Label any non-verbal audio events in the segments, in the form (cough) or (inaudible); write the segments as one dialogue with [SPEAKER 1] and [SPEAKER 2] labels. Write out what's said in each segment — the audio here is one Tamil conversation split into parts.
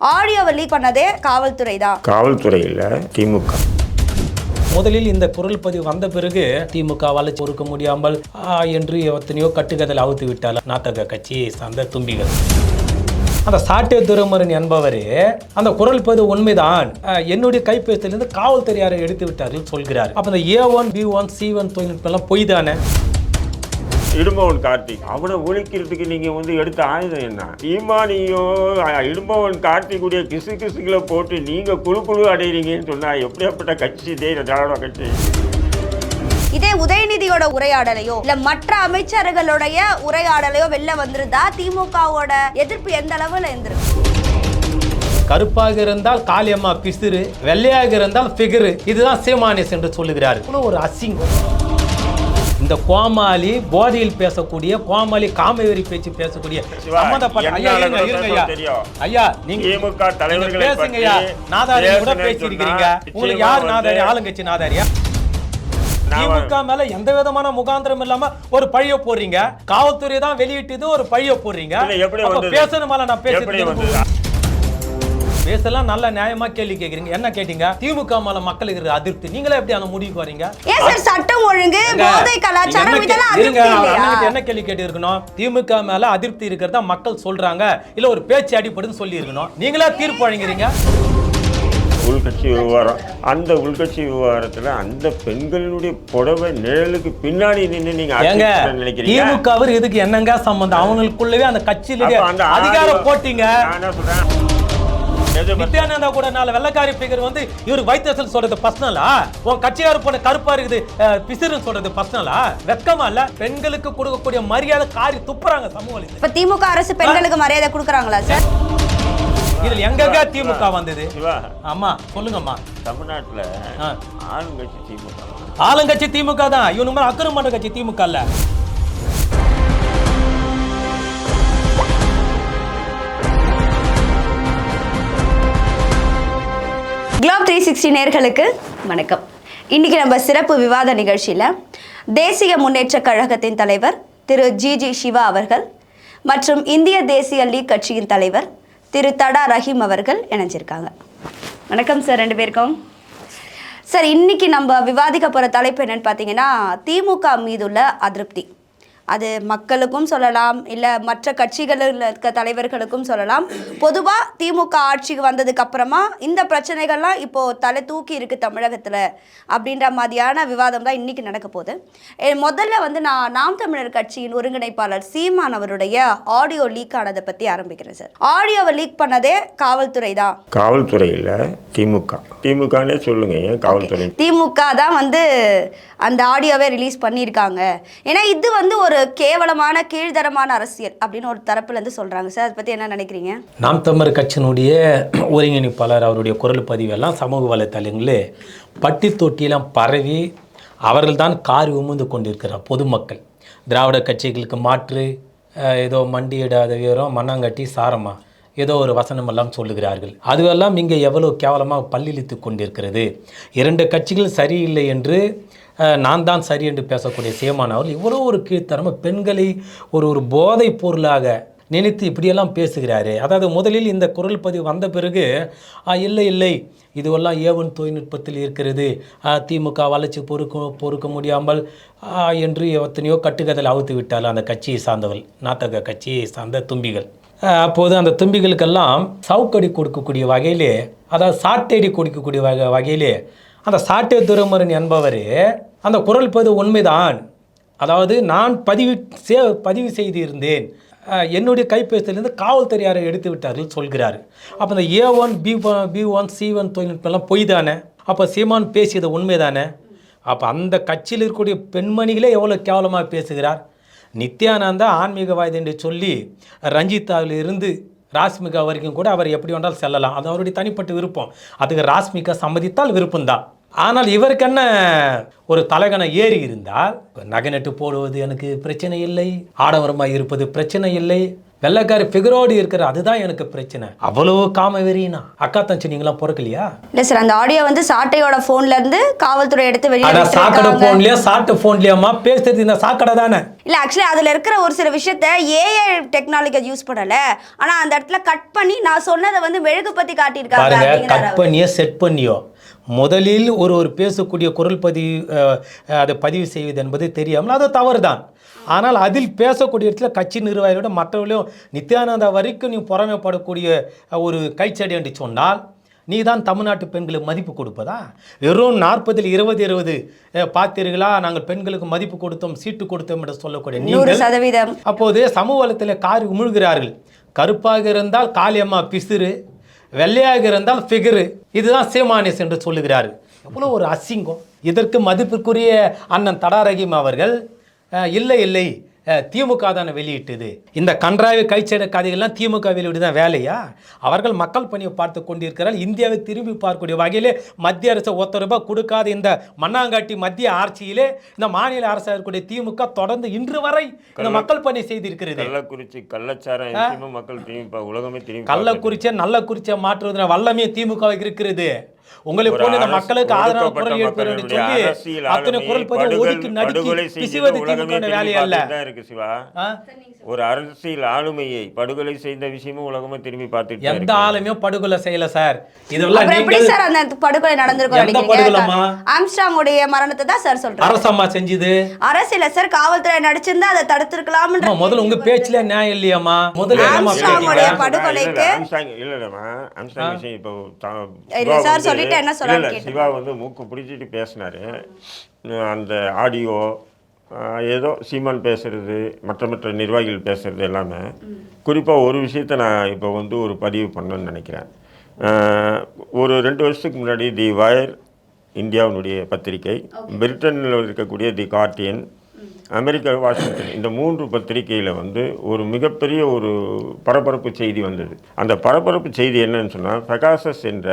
[SPEAKER 1] ஆடியோவை லீக் பண்ணதே காவல்துறை தான்
[SPEAKER 2] காவல்துறையில் திமுக.
[SPEAKER 3] முதலில் இந்த குரல் பதிவு வந்த பிறகு திமுகவால் பொறுக்க முடியாமல் ஆ, என்று எத்தனையோ கட்டுக்கதையில் அவுத்து விட்டார் நாத்தக கட்சியை சார்ந்த தும்பிகள். அந்த சாட்டே துரைமுருகன் என்பவர் அந்த குரல் பதிவு உண்மைதான். என்னுடைய கைபேசியிலிருந்து காவல்துறையாரை எடுத்து விட்டார்கள் சொல்கிறார். அப்ப இந்த A one B one C one தொழில்நுட்பம் எல்லாம் பொய் தானே
[SPEAKER 2] இடும்பவன் கார்த்திக். அவனை ஒழிக்கிறதுக்கு நீங்க வந்து எடுத்த ஆயுதம் என்ன? ஈமானியோ இடும்பவன் கார்த்திக்குடைய கிசு கிசுகளை போட்டு நீங்க குழு குழு அடைகிறீங்கன்னு சொன்னா எப்படியாப்பட்ட கட்சி இதே திராவிட கட்சி?
[SPEAKER 1] இதே உதயநிதியோட உரையாடலையோ இல்ல மற்ற அமைச்சர்களுடைய உரையாடலையோ வெளில வந்திருந்தா திமுகவோட எதிர்ப்பு எந்த அளவுல இருந்திருக்கு?
[SPEAKER 3] கருப்பாக இருந்தால் காளியம்மா பிசிறு வெள்ளையாக இருந்தால் ஃபிகரு இதுதான் சீமானிஸ் என்று சொல்லுகிறார் ஒரு அசிங்கம். இந்த கோமாளி போதையில் பேசக்கூடிய கோமாளி காமவெறி பேச்சு பேசக்கூடிய சம்பந்தப்பட்ட ஐயா இருங்க
[SPEAKER 2] கூட
[SPEAKER 3] இருங்க
[SPEAKER 2] பேச
[SPEAKER 3] ஐயா நீங்க
[SPEAKER 2] திமுக தலைவர்களை
[SPEAKER 3] நாதாரி கூட பேசியிருக்கிறீங்க. உங்களுக்கு யார் நாதாரி? ஆளுங்கட்சி நாதாரியா திமுக மேல எந்த விதமான முகாந்திரம் இல்லாம ஒரு பழிய போடுறீங்க? காவல்துறை தான் வெளியிட்டது ஒரு பழிய போடுறீங்க? பேசணுமால நான் பேசுறேன் பேசலாம் நல்ல நியாயமா கேள்வி கேக்குறீங்க. என்ன கேட்டீங்க? திமுக மேல மக்களுக்கு இருக்கிற அதிருப்தி. நீங்களே எப்படி அந்த முடிவுக்கு வரீங்க?
[SPEAKER 1] ஏன் சார் சட்டம் ஒழுங்கு போதை கலாச்சாரம்
[SPEAKER 3] என்ன
[SPEAKER 1] இதெல்லாம் அதிருப்தி இல்லையா?
[SPEAKER 3] என்ன கேள்வி கேட்டு இருக்கணும் திமுக மேல அதிருப்தி இருக்கிறதா மக்கள் சொல்றாங்க? இல்ல ஒரு பேச்சு அடிப்படுன்னு சொல்லி இருக்கணும் நீங்களா தீர்ப்பு வழங்குறீங்க?
[SPEAKER 2] உள்கட்சி விவகாரம். அந்த உள்கட்சி விவகாரத்துல அந்த பெண்களுடைய புடவை நிழலுக்கு பின்னாடி நின்று நீங்க நினைக்கிறீங்க?
[SPEAKER 3] திமுகவர் இதுக்கு என்னங்க சம்பந்தம்? அவங்களுக்குள்ளவே அந்த கட்சியிலேயே அதிகாரம் போட்டீங்க.
[SPEAKER 2] நான் என்ன சொல்றேன்?
[SPEAKER 3] நித்யானந்தா கூட நாலு வெள்ளக்காரி பிகர் வந்து இவர் வைத்தியசல் சொல்றது பர்சனலா உன் கட்சியார் போன கருப்பா இருக்குது பிசிறுன்னு சொல்றது பர்சனலா வெக்கமா இல்ல? பெண்களுக்கு கொடுக்கக்கூடிய மரியாதை காரி துப்புறாங்க சமூகத்தில்.
[SPEAKER 1] இப்ப திமுக அரசு பெண்களுக்கு மரியாதை கொடுக்குறாங்களா சார்
[SPEAKER 3] இதுல எங்கங்க திமுக வந்தது? ஆமா சொல்லுங்கம்மா.
[SPEAKER 2] தமிழ்நாட்டுல. ஆளுங்கட்சி திமுக
[SPEAKER 3] ஆளுங்கட்சி திமுக தான். இவனு மேல அக்கறை மன்ற கட்சி திமுக இல்ல.
[SPEAKER 1] த்ரீ சிக்ஸ்டி நேர்களுக்கு வணக்கம். இன்றைக்கி நம்ம சிறப்பு விவாத நிகழ்ச்சியில் தேசிய முன்னேற்றக் கழகத்தின் தலைவர் திரு ஜி ஜி சிவா அவர்கள் மற்றும் இந்திய தேசிய லீக் கட்சியின் தலைவர் திரு தடா ரஹீம் அவர்கள் இணைஞ்சிருக்காங்க. வணக்கம் சார் ரெண்டு பேருக்கும். சார் இன்னைக்கு நம்ம விவாதிக்க போகிற தலைப்பு என்னென்னு பார்த்தீங்கன்னா திமுக மீதுள்ள அதிருப்தி. அது மக்களுக்கும் சொல்லலாம் இல்லை மற்ற கட்சிகளில் இருக்க தலைவர்களுக்கும் சொல்லலாம். பொதுவாக திமுக ஆட்சிக்கு வந்ததுக்கு அப்புறமா இந்த பிரச்சனைகள்லாம் இப்போது தலை தூக்கி இருக்கு தமிழகத்தில் அப்படின்ற மாதிரியான விவாதம் தான் இன்னைக்கு நடக்க போகுது. முதல்ல வந்து நான் நாம் தமிழர் கட்சியின் ஒருங்கிணைப்பாளர் சீமான் அவருடைய ஆடியோ லீக் ஆனதை பற்றி ஆரம்பிக்கிறேன் சார். ஆடியோவை லீக் பண்ணதே காவல்துறை தான்.
[SPEAKER 2] காவல்துறையில் திமுக. திமுகனே சொல்லுங்க காவல்துறை?
[SPEAKER 1] திமுக தான் வந்து அந்த ஆடியோவை ரிலீஸ் பண்ணியிருக்காங்க. ஏன்னா இது வந்து ஒரு கேவலமான கீழ்தரமான அரசியல் அப்படின்னு ஒரு தரப்புலேருந்து சொல்கிறாங்க சார் அதை பற்றி என்ன நினைக்கிறீங்க?
[SPEAKER 3] நாம் தமிழர் கட்சியினுடைய (clears throat) ஒருங்கிணைப்பாளர் அவருடைய குரல் பதிவெல்லாம் சமூக வலைத்தளங்களில் பட்டி தொட்டியெல்லாம் பரவி அவர்கள்தான் காரி உமிழ்ந்து கொண்டிருக்கிறார் பொதுமக்கள். திராவிட கட்சிகளுக்கு மாற்று ஏதோ மண்டியிடாத வீரம் மண்ணாங்கட்டி சாரமா ஏதோ ஒரு வசனமெல்லாம் சொல்லுகிறார்கள். அதுவெல்லாம் இங்கே எவ்வளோ கேவலமாக பல்லிழித்து கொண்டிருக்கிறது. இரண்டு கட்சிகள் சரியில்லை என்று நான் தான் சரி என்று பேசக்கூடிய சீமான் அவர்கள் இவ்வளோ ஒரு கீழ்த்தரமாக பெண்களை ஒரு ஒரு போதைப் பொருளாக நினைத்து இப்படியெல்லாம் பேசுகிறாரு. அதாவது முதலில் இந்த குரல் பதிவு வந்த பிறகு இல்லை இல்லை இதுவெல்லாம் ஏவன் தொழில்நுட்பத்தில் இருக்கிறது. திமுக வளர்ச்சி பொறுக்க பொறுக்க முடியாமல் என்று எத்தனையோ கட்டுக்கதையில் அவுத்து விட்டால் அந்த கட்சியை சார்ந்தவள் நாத்தக கட்சியை சார்ந்த தும்பிகள். அப்போது அந்த தும்பிகளுக்கெல்லாம் சவுக்கடி கொடுக்கக்கூடிய வகையிலே அதாவது சாட்டடி கொடுக்கக்கூடிய வகை வகையிலே அந்த சாட்டை துரைமுருகன் என்பவர் அந்த குரல் பதிவு உண்மைதான். அதாவது நான் பதிவு சே பதிவு செய்திருந்தேன். என்னுடைய கைபேசியிலேருந்து காவல்துறையாரை எடுத்து விட்டார்கள் சொல்கிறார். அப்போ இந்த A one B B one C one தொழில்நுட்பம்லாம் பொய் தானே அப்போ சீமான் பேசியது உண்மைதானே? அப்போ அந்த கட்சியில் இருக்கக்கூடிய பெண்மணிகளே எவ்வளோ கேவலமாக பேசுகிறார்? நித்யானந்தா ஆன்மீகவாதி என்று சொல்லி ரஞ்சிதாவில் இருந்து ராஸ்மிகா வரைக்கும் கூட அவர் எப்படி வேண்டாலும் செல்லலாம். அது அவருடைய தனிப்பட்ட விருப்பம். அதுக்கு ராஸ்மிகா சம்மதித்தால் விருப்பம்தான். ஆனால் இவருக்கு என்ன ஒரு தலகண ஏறி இருந்தால் நகை நட்டு போடுவது எனக்கு பிரச்சனை இல்லை ஆடவரமாக இருப்பது பிரச்சனை இல்லை. வெள்ளைக்காரி ஃபிகரோடு இருக்கிற அதுதான் எனக்கு பிரச்சனை. அவ்வளவு காம வெறினா அக்கா தங்கச்சி நீங்களாம் பிறக்கலையா?
[SPEAKER 1] இல்ல சார் அந்த ஆடியோ வந்து சாட்டையோட போன்ல இருந்து காவல்துறை எடுத்து வெளியே
[SPEAKER 3] சாக்கடை. போன்லயா சாட்டு போன்லயாமா பேசுறது இந்த சாக்கடை தானே?
[SPEAKER 1] இல்ல ஆக்சுவலி அதுல இருக்கிற ஒரு சில விஷயத்த ஏஐ டெக்னாலஜி யூஸ் பண்ணல. ஆனா அந்த இடத்துல கட் பண்ணி நான் சொன்னதை வந்து மெழுகுபத்தி காட்டியிருக்காங்க
[SPEAKER 3] பாருங்க
[SPEAKER 1] அப்படிங்கிறாரு
[SPEAKER 3] கட். பண்ணியோ செட் பண்ணியோ முதலில் ஒரு ஒரு பேசக்கூடிய குரல் பதிவு அதை பதிவு செய்வது என்பது தெரியாமல் அது தவறு தான் ஆனால் அதில் பேசக்கூடிய இடத்துல கட்சி நிர்வாகிகளோட மற்றவர்களையும் நித்யானந்தா வரைக்கும் நீ பொறாமைப்படக்கூடிய ஒரு கைச்சடி என்று சொன்னால் நீ தான் தமிழ்நாட்டு பெண்களுக்கு மதிப்பு கொடுப்பதா? வெறும் நாற்பதில் இருபது இருபது பார்த்தீர்களா? நாங்கள் பெண்களுக்கு மதிப்பு கொடுத்தோம் சீட்டு கொடுத்தோம் என்று சொல்லக்கூடிய நீங்கள்
[SPEAKER 1] சதவீதம்.
[SPEAKER 3] அப்போது சமூக வளத்தில் காரி உமிழ்கிறார்கள். கருப்பாக இருந்தால் காளியம்மா பிசிறு வெள்ளையாக இருந்தால் ஃபிகரு இதுதான் சேமானிஸ் என்று சொல்லுகிறார். எவ்வளோ ஒரு அசிங்கம். இதற்கு மதிப்பிற்குரிய அண்ணன் தடாரகிம் அவர்கள் இல்லை இல்லை திமுக தானே வெளியிட்டது. இந்த கன்றாவி கைச்சட கதைகள்லாம் திமுக வெளியிட்டு தான் வேலையா? அவர்கள் மக்கள் பணியை பார்த்து கொண்டிருக்கிறார் இந்தியாவை திரும்பி பார்க்கக்கூடிய வகையிலே மத்திய அரசு ஒத்த ரூபாய் கொடுக்காத இந்த மண்ணாங்காட்டி மத்திய ஆட்சியிலே இந்த மாநில அரசாக இருக்கக்கூடிய திமுக தொடர்ந்து இன்று வரை இந்த மக்கள் பணி செய்திருக்கிறது.
[SPEAKER 2] கள்ளக்குறிச்சி கள்ளச்சாரம் மக்கள் திரும்பி உலகமே திரும்பி
[SPEAKER 3] கள்ளக்குறிச்சியை நல்ல குறிச்சியை மாற்றுவதற்கு வல்லமே திமுகவுக்கு இருக்கிறது. உங்களை
[SPEAKER 2] ஒரு
[SPEAKER 3] போல இந்த மக்களுக்கு ஆதரவு குரல்
[SPEAKER 2] மக்களுடைய
[SPEAKER 3] சொல்லி
[SPEAKER 2] அரசியல்
[SPEAKER 3] அத்தனை
[SPEAKER 2] ஆளுமையை
[SPEAKER 3] குரல் பதிவு
[SPEAKER 2] படுகொலை-
[SPEAKER 3] ஒதுக்கி நடுக்கி பிசுவது திமுக வேலை அல்ல
[SPEAKER 2] இருக்கு சிவா? ஒரு அரசியல் ஆளுமையை படுகொலை செய்த விஷயமும் உலகமே திரும்பி பார்த்துட்டு
[SPEAKER 3] எந்த
[SPEAKER 2] இருக்கு.
[SPEAKER 3] ஆளுமே படுகொலை செய்யல சார். இதெல்லாம்
[SPEAKER 1] எப்படி சார் அந்த படுகொலை நடந்திருக்கும் உடைய மரணத்தை தான் சார் சொல்றாரு.
[SPEAKER 3] அரசம்மா செஞ்சது.
[SPEAKER 1] அரசியல சார் காவல்துறை நடிச்சிருந்தா அதை தடுத்திருக்கலாம்ன்ற
[SPEAKER 3] அம்மா, முதல்ல உங்க பேச்சுல நியாயம் இல்லையாம்மா? முதல்ல
[SPEAKER 1] படுகொலைக்கு-
[SPEAKER 2] இல்ல, ஆம்ஸ்டாங் இல்ல, இல்லம்மா, ஆம்ஸ்டாங் விஷயம் இப்போ
[SPEAKER 1] சார்
[SPEAKER 2] வந்து-
[SPEAKER 1] சொல்லிட்டு என்ன.
[SPEAKER 2] சிவா வந்து மூக்கு பிடிச்சிட்டு பேசினாரு. அந்த ஆடியோ ஏதோ சீமான் பேசுறது மற்ற மற்ற நிர்வாகிகள் பேசுறது எல்லாமே. குறிப்பாக ஒரு விஷயத்தை நான் இப்போ வந்து ஒரு பதிவு பண்ணணும்னு நினைக்கிறேன். ஒரு ரெண்டு வருஷத்துக்கு முன்னாடி தி வயர் இந்தியாவினுடைய பத்திரிகை பிரிட்டனில் இருக்கக்கூடிய தி கார்டியன் அமெரிக்கா வாஷிங்டன் இந்த மூன்று பத்திரிகையில் வந்து ஒரு மிகப்பெரிய ஒரு பரபரப்பு செய்தி வந்தது. அந்த பரபரப்பு செய்தி என்னன்னு சொன்னால் பெகாசஸ் என்ற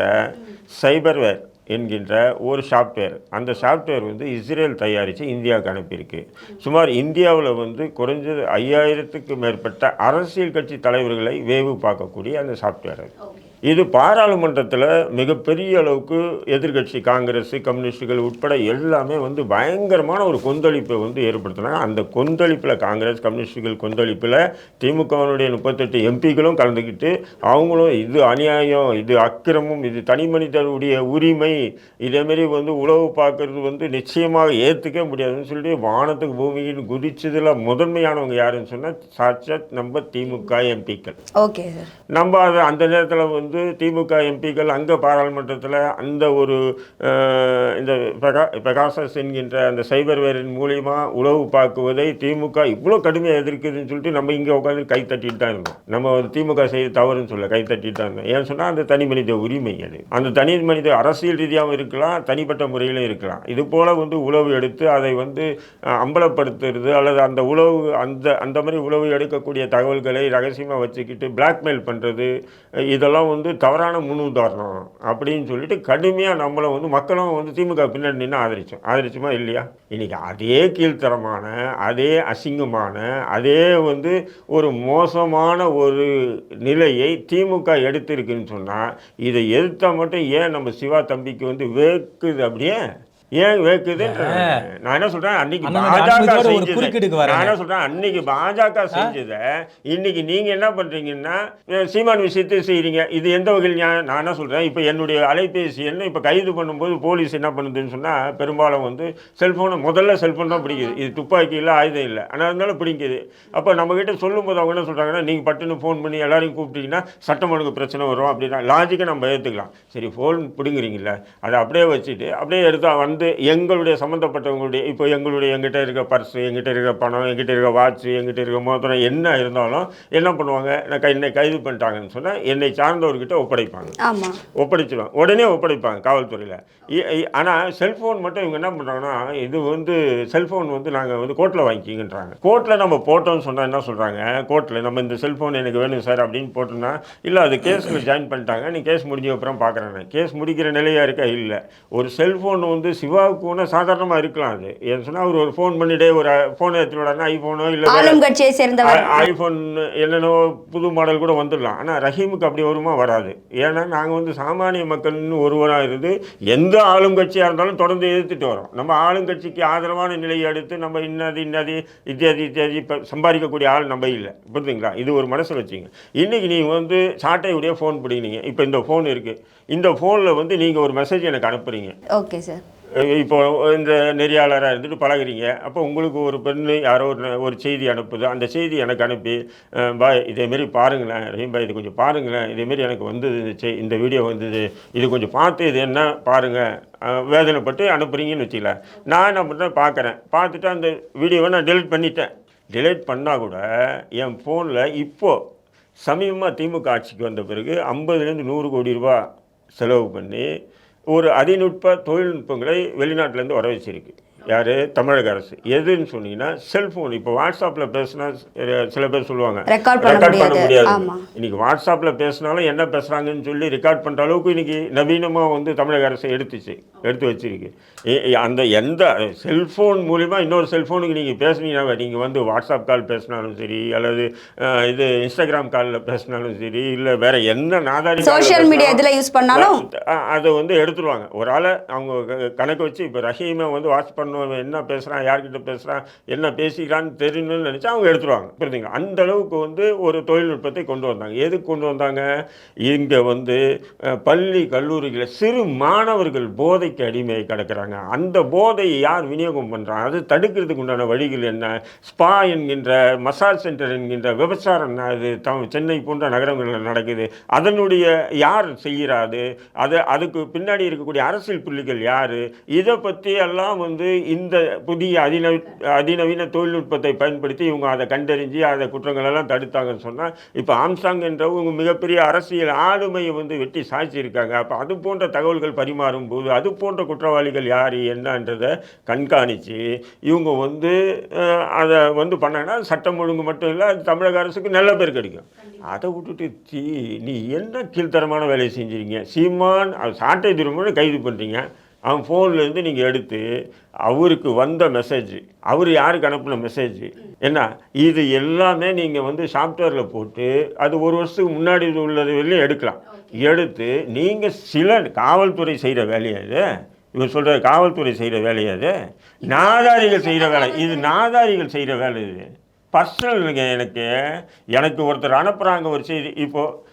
[SPEAKER 2] சைபர்வேர் என்கின்ற ஒரு சாஃப்ட்வேர் அந்த சாஃப்ட்வேர் வந்து இஸ்ரேல் தயாரித்து இந்தியாவுக்கு அனுப்பியிருக்கு. சுமார் இந்தியாவில் வந்து குறைஞ்சது ஐயாயிரத்துக்கு மேற்பட்ட அரசியல் கட்சி தலைவர்களை வேவு பார்க்கக்கூடிய அந்த சாஃப்ட்வேர் அது. இது பாராளுமன்றத்தில் மிகப்பெரிய அளவுக்கு எதிர்க்கட்சி காங்கிரஸ் கம்யூனிஸ்டுகள் உட்பட எல்லாமே வந்து பயங்கரமான ஒரு கொந்தளிப்பை வந்து ஏற்படுத்தினாங்க. அந்த கொந்தளிப்பில் காங்கிரஸ் கம்யூனிஸ்டுகள் கொந்தளிப்பில் திமுகவினுடைய முப்பத்தெட்டு எம்பிக்களும் கலந்துக்கிட்டு அவங்களும் இது அநியாயம் இது அக்கிரமம் இது தனி மனிதனுடைய உரிமை இதேமாரி வந்து உழவு பார்க்கறது வந்து நிச்சயமாக ஏற்றுக்க முடியாதுன்னு சொல்லிட்டு வானத்துக்கு பூமிக்கு குதிச்சதில் முதன்மையானவங்க யாருன்னு சொன்னால் சாட்சாத் நம்ம திமுக எம்பிக்கள்.
[SPEAKER 1] Okay sir.
[SPEAKER 2] நம்ம அது அந்த நேரத்தில் வந்து வந்து திமுக எம்பிக்கள் அங்கே பாராளுமன்றத்தில் அந்த ஒரு இந்த பிரகா பிரகாசஸ் என்கின்ற அந்த சைபர்வேரின் மூலிமா உளவு பார்க்குவதை திமுக இவ்வளோ கடுமையாக எதிர்க்குதுன்னு சொல்லிட்டு நம்ம இங்கே உட்காந்து கை தட்டிட்டு தான் இருந்தோம். நம்ம வந்து திமுக செய்து தவறுன்னு சொல்ல கை தட்டிட்டு தான் இருந்தோம். ஏன்னு சொன்னால் அந்த தனி மனித உரிமை அது. அந்த தனி மனித அரசியல் ரீதியாகவும் இருக்கலாம் தனிப்பட்ட முறையிலும் இருக்கலாம். இது போல் வந்து உளவு எடுத்து அதை வந்து அம்பலப்படுத்துறது அல்லது அந்த உளவு அந்த அந்த மாதிரி உளவு எடுக்கக்கூடிய தகவல்களை ரகசியமாக வச்சுக்கிட்டு பிளாக்மெயில் பண்ணுறது இதெல்லாம் வந்து தவறான முன்னுதாரணம் அப்படின்னு சொல்லிட்டு கடுமையாக நம்மளை வந்து மக்களும் வந்து திமுக பின்னாடி நின்று ஆதரிச்சோம். ஆதரிச்சோமா இல்லையா? இன்னைக்கு அதே கீழ்த்தரமான அதே அசிங்கமான அதே வந்து ஒரு மோசமான ஒரு நிலையை திமுக எடுத்திருக்குன்னு சொன்னால் இதை எதிர்த்தால் மட்டும் ஏன் நம்ம சிவா தம்பிக்கு வந்து வேக்குது அப்படியே? ஏன் வேக்குதுன்ற நான் என்ன சொல்றேன்? அன்னைக்கு பாஜக செஞ்சதை-. நான் என்ன சொல்றேன்? அன்னைக்கு பாஜக செஞ்சதை இன்னைக்கு நீங்க என்ன பண்றீங்கன்னா சீமான் விஷயத்தை செய்றீங்க. இது எந்த வகையில்? நான் என்ன சொல்றேன்? இப்போ என்னுடைய அலைபேசி என்ன இப்போ கைது பண்ணும்போது போலீஸ் என்ன பண்ணுதுன்னு சொன்னா பெரும்பாலும் வந்து செல்போனை முதல்ல செல்போன் தான் பிடிக்குது. இது துப்பாக்கி இல்லை ஆயுதம் இல்லை. ஆனால் இருந்தாலும் பிடிக்குது. அப்போ நம்ம கிட்ட சொல்லும்போது அவங்க என்ன சொல்றாங்கன்னா நீங்க பட்டுன்னு ஃபோன் பண்ணி எல்லாரையும் கூப்பிட்டீங்கன்னா சட்டம் ஒழுங்கு பிரச்சனை வரும் அப்படின்னா லாஜிக்கை நம்ம ஏற்றுக்கலாம் சரி ஃபோன் பிடுங்குறீங்கல்ல அதை அப்படியே வச்சுட்டு அப்படியே எடுத்தா வந்து எங்களுடைய சம்மந்தப்பட்டவங்களுடைய இப்போ எங்களுடைய எங்கிட்ட இருக்க பர்ஸு எங்கிட்ட இருக்க பணம் எங்கிட்ட இருக்க வாட்சு எங்கிட்ட இருக்க மோதிரம் என்ன இருந்தாலும் என்ன பண்ணுவாங்க? நான் என்னை கைது பண்ணிட்டாங்கன்னு சொன்னால் என்னை சார்ந்தவர்கிட்ட ஒப்படைப்பாங்க.
[SPEAKER 1] ஆமா.
[SPEAKER 2] ஒப்படைச்சிடுவாங்க உடனே ஒப்படைப்பாங்க காவல்துறையில். ஆனால் செல்ஃபோன் மட்டும் இவங்க என்ன பண்ணுறாங்கன்னா இது வந்து செல்ஃபோன் வந்து நாங்கள் வந்து கோர்ட்டில் வாங்கிக்கிங்கன்றாங்க கோர்ட்டில் நம்ம போட்டோம்னு சொன்னால் என்ன சொல்கிறாங்க கோர்ட்டில் நம்ம இந்த செல்ஃபோன் எனக்கு வேணும் சார் அப்படின்னு போட்டோம்னா இல்லை அது கேஸில் ஜாயின் பண்ணிட்டாங்க. நீ கேஸ் முடிஞ்ச அப்புறம் பார்க்குறேன் கேஸ் முடிக்கிற நிலையாக இருக்கா? இல்லை. ஒரு செல்ஃபோன் வந்து சிவாவுக்கு ஒன்றா சாதாரணமாக இருக்கலாம் அது. ஏன்னு சொன்னால் அவர் ஒரு ஃபோன் பண்ணிட்டே ஒரு ஃபோனை எடுத்துட்டு விடாருன்னா ஐஃபோனோ இல்லை
[SPEAKER 1] சேர்ந்தவர்.
[SPEAKER 2] ஐஃபோன் என்னென்னோ புது மாடல் கூட வந்துடலாம். ஆனால் ரஹீமுக்கு அப்படி வருமா வராது. ஏன்னா நாங்கள் வந்து சாமானிய மக்கள்னு ஒருவராக இருந்து எந்த ஆளும் கட்சியாக இருந்தாலும் தொடர்ந்து எதிர்த்துட்டு வரோம். நம்ம ஆளுங்கட்சிக்கு ஆதரவான நிலையை எடுத்து நம்ம இன்னது இன்னது இத்தியாதி இத்தியாதி இப்போ சம்பாதிக்கக்கூடிய ஆள் நம்ம இல்லை. புரியுதுங்களா இது ஒரு மனசில் வச்சுங்க. இன்றைக்கி நீங்கள் வந்து சாட்டையுடைய ஃபோன் பிடிக்கிறீங்க. இப்போ இந்த ஃபோன் இருக்குது இந்த ஃபோனில் வந்து நீங்கள் ஒரு மெசேஜ் எனக்கு அனுப்புகிறீங்க
[SPEAKER 1] ஓகே சார்.
[SPEAKER 2] இப்போ இந்த நெறியாளராக இருந்துட்டு பழகுறீங்க. அப்போ உங்களுக்கு ஒரு பெண்ணு யாரோ ஒரு ஒரு செய்தி அனுப்புது. அந்த செய்தி எனக்கு அனுப்பி பா பாய் இதேமாரி பாருங்களேன் ரஹீம்பா பாய் இது கொஞ்சம் பாருங்களேன். இதேமாரி எனக்கு வந்தது இந்த செய்- இந்த வீடியோ வந்தது. இது கொஞ்சம் பார்த்து இது என்ன பாருங்கள் வேதனைப்பட்டு அனுப்புறீங்கன்னு வச்சுக்கல நான் என்ன பண்ணுறேன் பார்க்குறேன். பார்த்துட்டு அந்த வீடியோவை நான் டெலிட் பண்ணிட்டேன். டெலிட் பண்ணால் கூட என் ஃபோனில் இப்போது சமீபமாக திமுக ஆட்சிக்கு வந்த பிறகு ஐம்பதுலேருந்து நூறு கோடி ரூபா செலவு பண்ணி ஒரு அதிநுட்ப தொழில்நுட்பங்களை வெளிநாட்டிலேருந்து வர வச்சிருக்கு யார்? தமிழக அரசு. எதுன்னு சொன்னீங்கன்னா செல்ஃபோன் இப்போ வாட்ஸ்அப்பில் பேசினா சில பேர் சொல்லுவாங்க
[SPEAKER 1] Record பண்ண முடியாது.
[SPEAKER 2] இன்னைக்கு வாட்ஸ்அப்பில் பேசினாலும் என்ன பேசுகிறாங்கன்னு சொல்லி ரெக்கார்ட் பண்ணுற அளவுக்கு இன்னைக்கு நவீனமாக வந்து தமிழக அரசு எடுத்துச்சு எடுத்து வச்சிருக்கு. அந்த எந்த செல்ஃபோன் மூலிமா இன்னொரு செல்ஃபோனுக்கு நீங்கள் பேசுனீங்கன்னா நீங்கள் வந்து வாட்ஸ்அப் கால் பேசினாலும் சரி அல்லது இது இன்ஸ்டாகிராம் காலில் பேசினாலும் சரி இல்லை வேற என்ன நாதாரி call ல
[SPEAKER 1] Social media
[SPEAKER 2] பேசினாலும்
[SPEAKER 1] இதுல use பண்ணாலும்?
[SPEAKER 2] அதை வந்து எடுத்துருவாங்க. ஒரு ஆளை அவங்க கணக்கு வச்சு இப்போ ரஹீமை வந்து வாட்ச் பண்ணுவன் என்ன பேசுகிறான் யார்கிட்ட பேசுகிறான் என்ன பேசிக்கிறான்னு தெரியணும்னு நினச்சா அவங்க எடுத்துருவாங்க. புரியுதுங்க அந்த அளவுக்கு வந்து ஒரு தொழில்நுட்பத்தை கொண்டு வந்தாங்க. எதுக்கு கொண்டு வந்தாங்க? இங்கே வந்து பள்ளி கல்லூரிகளில் சிறு மாணவர்கள் போதைக்கு அடிமை கிடக்கிறாங்க. அந்த போதையை யார் விநியோகம் பண்ணுறாங்க அது தடுக்கிறதுக்கு உண்டான வழிகள் என்ன? ஸ்பா என்கின்ற மசாஜ் சென்டர் என்கின்ற விபச்சாரம் அது த சென்னை போன்ற நகரங்களில் நடக்குது. அதனுடைய யார் செய்கிறாது அது அதுக்கு பின்னாடி இருக்கக்கூடிய அரசியல் புள்ளிகள் யார்? இதை பற்றி எல்லாம் வந்து இந்த புதிய அதிநவீ அதிநவீன தொழில்நுட்பத்தை பயன்படுத்தி இவங்க அதை கண்டறிஞ்சு அதை குற்றங்கள் எல்லாம் தடுத்தாங்கன்னு சொன்னால் இப்போ ஆம்சாங் என்றவங்க மிகப்பெரிய அரசியல் ஆளுமையை வந்து வெட்டி சாய்ச்சிருக்காங்க. அப்போ அது போன்ற தகவல்கள் பரிமாறும் போது அது போன்ற குற்றவாளிகள் யார் என்னன்றதை கண்காணித்து இவங்க வந்து அதை வந்து பண்ணாங்கன்னா சட்டம் ஒழுங்கு மட்டும் இல்லை அது தமிழக அரசுக்கு நல்ல பேர் கிடைக்கும். அதை விட்டுட்டு தீ நீ என்ன கீழ்த்தரமான வேலையை செஞ்சீங்க சீமான் அவர் சாட்டை திரும்ப கைது பண்ணுறீங்க அவன் ஃபோன்ல இருந்து நீங்கள் எடுத்து அவருக்கு வந்த மெசேஜ் அவர் யாருக்கு அனுப்பின மெசேஜ் என்ன? இது எல்லாமே நீங்கள் வந்து சாஃப்ட்வேரில் போட்டு அது ஒரு வருஷத்துக்கு முன்னாடி உள்ளது வெளியும் எடுக்கலாம். எடுத்து நீங்கள் சில காவல்துறை செய்கிற வேலையை இது? இவர் சொல்கிற காவல்துறை செய்கிற வேலையை அது நாதாரிகள் செய்கிற வேலை. இது நாதாரிகள் செய்கிற வேலை இது. பர்சனல் எனக்கு எனக்கு ஒருத்தர் அனுப்புகிறாங்க ஒரு செய்தி. இப்போது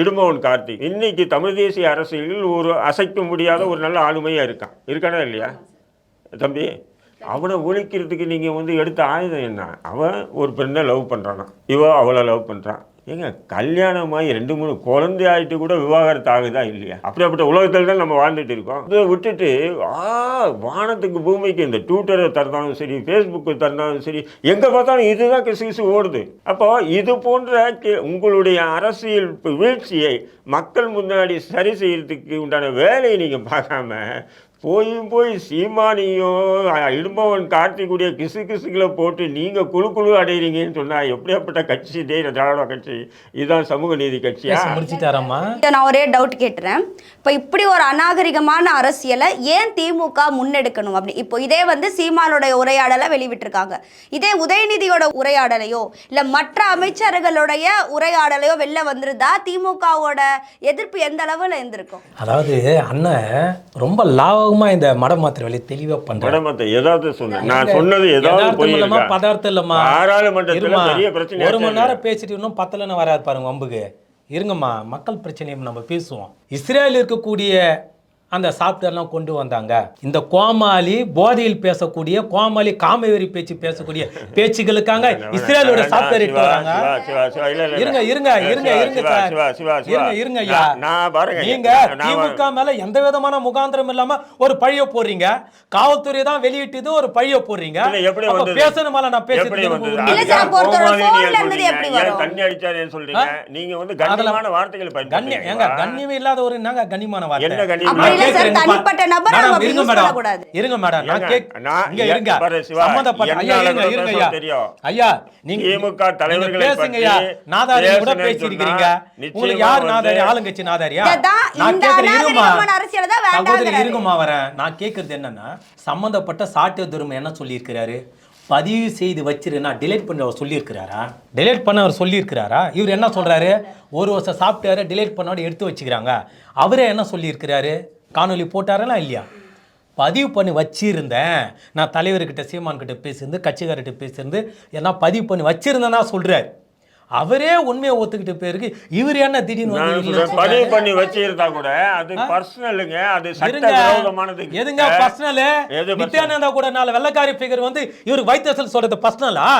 [SPEAKER 2] இடுமோகன் கார்த்திக் இன்னைக்கு தமிழ் தேசிய அரசியலில் ஒரு அசைக்க முடியாத ஒரு நல்ல ஆளுமையாக இருக்கான். இருக்கானா இல்லையா? தம்பி அவனை ஒழிக்கிறதுக்கு நீங்கள் வந்து எடுத்த ஆயுதம் என்ன? அவன் ஒரு பெண்ணை லவ் பண்ணுறானா இவன் அவளை லவ் பண்ணுறான் ஏங்க கல்யாணமாகி ரெண்டு மூணு குழந்தை ஆகிட்டு கூட விவாகரத்து ஆகுதா இல்லையா? அப்படியாப்பட்ட உலகத்தில் தான் நம்ம வாழ்ந்துட்டு இருக்கோம். இதை விட்டுட்டு ஆ வானத்துக்கு பூமிக்கு இந்த ட்விட்டரை திறந்தாலும் சரி ஃபேஸ்புக்கு திறந்தாலும் சரி எங்கே பார்த்தாலும் இதுதான் கிசு கிசு ஓடுது. அப்போ இது போன்ற உங்களுடைய அரசியல் வீழ்ச்சியை மக்கள் முன்னாடி சரி செய்யறதுக்கு உண்டான வேலையை நீங்கள் பார்க்காம போயும் போய் சீமானியும் இடும்பவன் கார்த்திக்குடைய கிசு கிசுகளை போட்டு நீங்கள் குழு குழு அடைகிறீங்கன்னு சொன்னால் எப்படியாப்பட்ட கட்சி? டே திராவிட கட்சி. இதுதான் சமூக நீதி கட்சியா?
[SPEAKER 3] முடிச்சிட்டாராம்மா.
[SPEAKER 1] இதை நான் ஒரே டவுட் கேட்டுறேன். இப்போ இப்படி ஒரு அநாகரிகமான அரசியலை ஏன் திமுக முன்னெடுக்கணும் அப்படி? இப்போ இதே வந்து சீமானுடைய உரையாடலை வெளிவிட்டிருக்காங்க இதே உதயநிதியோட உரையாடலையோ இல்லை மற்ற அமைச்சர்களுடைய உரையாடலையோ வெளில வந்திருந்தா திமுகவோட எதிர்ப்பு எந்த அளவில் இருந்திருக்கும்?
[SPEAKER 3] அதாவது அண்ணன் ரொம்ப லாவகமா இந்த மடமாத்திர வேலையை தெளிவா பண்றாரு
[SPEAKER 2] மேடமத்தை ஏதாவது சொன்னேன் நான் சொன்னது ஏதாவது போயிருக்கா?
[SPEAKER 3] பதார்த்தம் இல்லம்மா
[SPEAKER 2] பாராளுமன்றத்தில். பெரிய பிரச்சனை
[SPEAKER 3] ஒரு மணி நேரம் பேசிட்டு இன்னும் பத்தலன்னு வராது பாருங்க வம்புக்கு. இருங்கம்மா மக்கள் பிரச்சனையை நம்ம பேசுவோம். இஸ்ரேல் இருக்கக்கூடிய அந்த சாஃப்ட்வேர்லாம் கொண்டு வந்தாங்க. இந்த கோமாளி போதையில் பேசக்கூடிய கோமாளி காமவெறி பேச்சு பேசக்கூடிய பேச்சுகளுக்காக (laughs) இஸ்ரேலோட சாஃப்ட்வேர் வராங்க.
[SPEAKER 2] இல்ல.
[SPEAKER 3] இருங்க இருங்க இருங்க இருங்க. இருங்க இருங்க ஐயா. நீங்க திமுக மேல எந்த விதமான முகாந்திரம் இல்லாம ஒரு பழிய போடுறீங்க. காவல்துறை தான் வெளியிட்டது ஒரு பழிய போடுறீங்க? பேசணுமால நான்
[SPEAKER 2] எப்படி சொல்றீங்க? நீங்க வந்து கண்ணியமான வார்த்தைகளை
[SPEAKER 3] கண்ணியமே இல்லாத ஒரு என்னங்க கண்ணியமான
[SPEAKER 2] என்ன
[SPEAKER 3] வார்த்தை
[SPEAKER 1] தனிப்பட்ட நபரை
[SPEAKER 3] மேடம்,
[SPEAKER 1] நம்ம
[SPEAKER 3] இருங்க மேடம்.
[SPEAKER 1] பண்ணக்கூடாது.
[SPEAKER 3] இருங்க மேடம். நான் கேக் இங்க இருங்க. சம்பந்தப்பட்ட ஐயா இருங்க ஐயா. ஐயா நீங்க
[SPEAKER 2] திமுக தலைவர்களை
[SPEAKER 3] பேசுங்க
[SPEAKER 2] பற்றி
[SPEAKER 3] ஐயா. நாதாரி கூட
[SPEAKER 2] சொன்னா,
[SPEAKER 3] உங்களுக்கு யார் நாதாரி? ஆளுங்கட்சி நாதாரியா? நான்
[SPEAKER 1] இந்த
[SPEAKER 3] கேக்குறேன் இருமா
[SPEAKER 1] அரசியலை தான்
[SPEAKER 3] சகோதரி
[SPEAKER 1] வேண்டாங்கிறாரு.
[SPEAKER 3] இருங்கம்மா வரேன் நான் கேட்கறது என்னன்னா சம்பந்தப்பட்ட சாட்டிய துருமை என்ன சொல்லியிருக்கிறாரு? பதிவு செய்து வச்சிரு நான் டிலேட் பண்ண அவர் சொல்லியிருக்கிறாரா? டிலேட் பண்ண அவர் சொல்லியிருக்கிறாரா? இவர் என்ன சொல்றாரு? ஒரு வருஷம் சாப்பிட்டாரு டிலேட் பண்ணோட எடுத்து வச்சுக்கிறாங்க. அவரே என்ன சொல்லியிருக்கிறாரு? காணொலி போட்டாரா இல்லையா? பதிவு பண்ணி வச்சிருந்தேன். நான் தலைவர்கிட்ட சீமான்கிட்ட பேசியிருந்து கட்சிக்காரர்கிட்ட பேசியிருந்து என்ன பதிவு பண்ணி வச்சிருந்தேன்னா சொல்றாரு. அவரே உண்மையை ஒத்துக்கிட்ட பேருக்கு இவர் என்ன திடீர்னு
[SPEAKER 2] பதிவு? பண்ணி வச்சிருந்தா கூட அது பர்சனலுங்க அது சட்ட
[SPEAKER 3] இருங்க.
[SPEAKER 2] விரோதமானது
[SPEAKER 3] எதுங்க பர்சனல்? நித்யானந்தா கூட நாலு வெள்ளக்காரி ஃபிகர் வந்து இவர் வைத்தசல் சொல்றது பர்சனலா